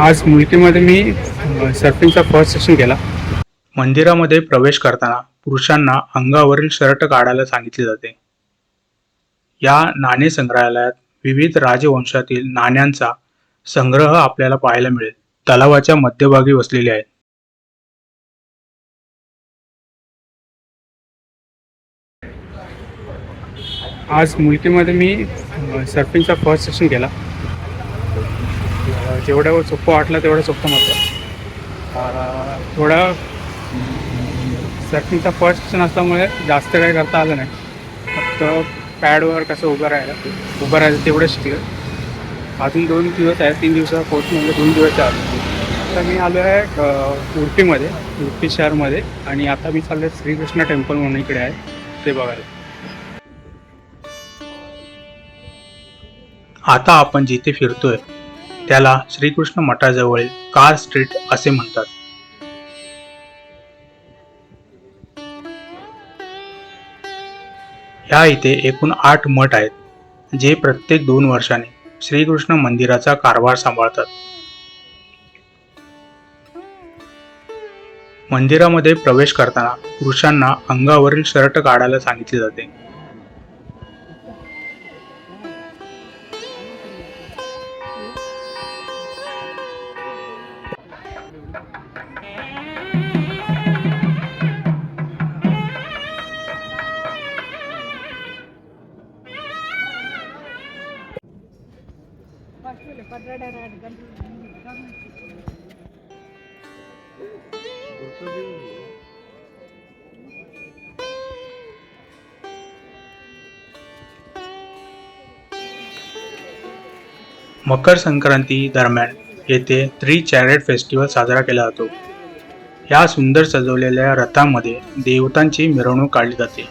आज मुलकीमध्ये मी सर्फिंगचा first session केला. मंदिरामध्ये प्रवेश करताना पुरुषांना अंगावरील शर्ट काढायला सांगितले जाते. या नाणे संग्रहालयात विविध राजवंशातील नाण्यांचा संग्रह आपल्याला पाहायला मिळेल. तलावाच्या मध्यभागी वसलेले आहेत. आज मुलकीमध्ये मी सर्फिंगचा फर्स्ट सेशन केला. जेवढं सोपं वाटलं तेवढं सोपं नव्हतं. थोडं सर्फिंगचा फर्स्ट नसल्यामुळे असल्यामुळे जास्त काही करता आलं नाही. फक्त पॅडवर कसं उभं राहायला उभं राहायचं तेवढं शिकलं अजून दोन दिवस आहे तीन दिवसाचा कोर्स म्हणजे दोन दिवस आहे आता मी आलो आहे उडपीमध्ये उडपी शहरमध्ये. आणि आता मी चाललो आहे श्रीकृष्ण टेम्पल म्हणून इकडे आहे ते बघायला. आता आपण जिथे फिरतोय त्याला श्रीकृष्ण मठाजवळील कार स्ट्रीट असे म्हणतात. ह्या इथे एकूण आठ मठ आहेत जे प्रत्येक दोन वर्षाने श्रीकृष्ण मंदिराचा कारभार सांभाळतात. मंदिरामध्ये प्रवेश करताना पुरुषांना अंगावरील शर्ट काढायला सांगितले जाते. मकर संक्रांती दरम्यान येथे थ्री चॅरेट फेस्टिवल साजरा केला जातो. या सुंदर सजवलेल्या रथामध्ये देवतांची मिरवणूक काढली जाते.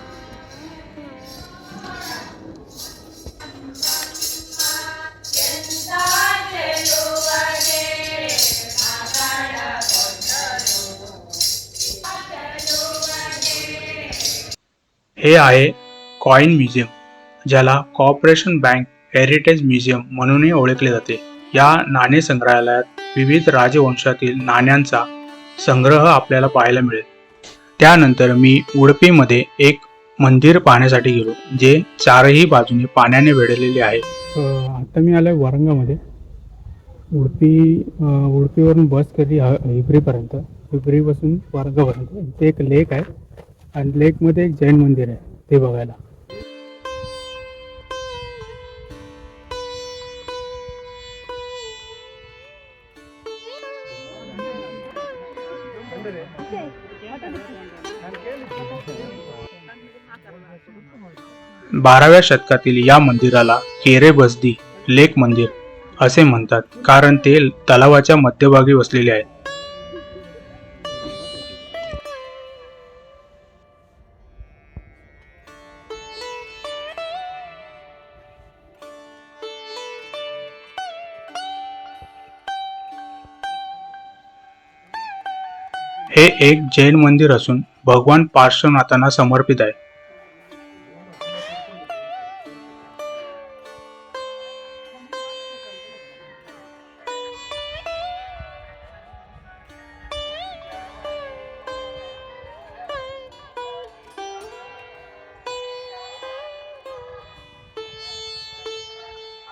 हे आहे कॉइन म्युझियम ज्याला कॉर्पोरेशन बँक हेरिटेज म्युझियम म्हणूनही ओळखले जाते. या नाणे संग्रहालयात विविध राजवंशातील नाण्यांचा संग्रह आपल्याला पाहायला मिळेल. त्यानंतर मी उडपीमध्ये एक मंदिर पाहण्यासाठी गेलो जे चारही बाजूने पाण्याने वेढलेले आहे. आता मी आलो आहे वारंगामध्ये. उडपी उडपीवरून बस केली हिबरीपर्यंत. हिबरीपासून वारंगापर्यंत. इथे एक लेक आहे आणि लेकमध्ये एक जैन मंदिर आहे ते बघायला. बाराव्या शतकातील या मंदिराला केरे बसदी लेक मंदिर असे म्हणतात कारण ते तलावाच्या मध्यभागी वसलेले आहे हे एक जैन मंदिर असून भगवान पार्श्वनाथांना समर्पित आहे.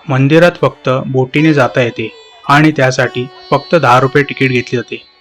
मंदिरात फक्त बोटीने जाता येते आणि त्यासाठी फक्त दहा रुपये तिकीट घेतले जाते.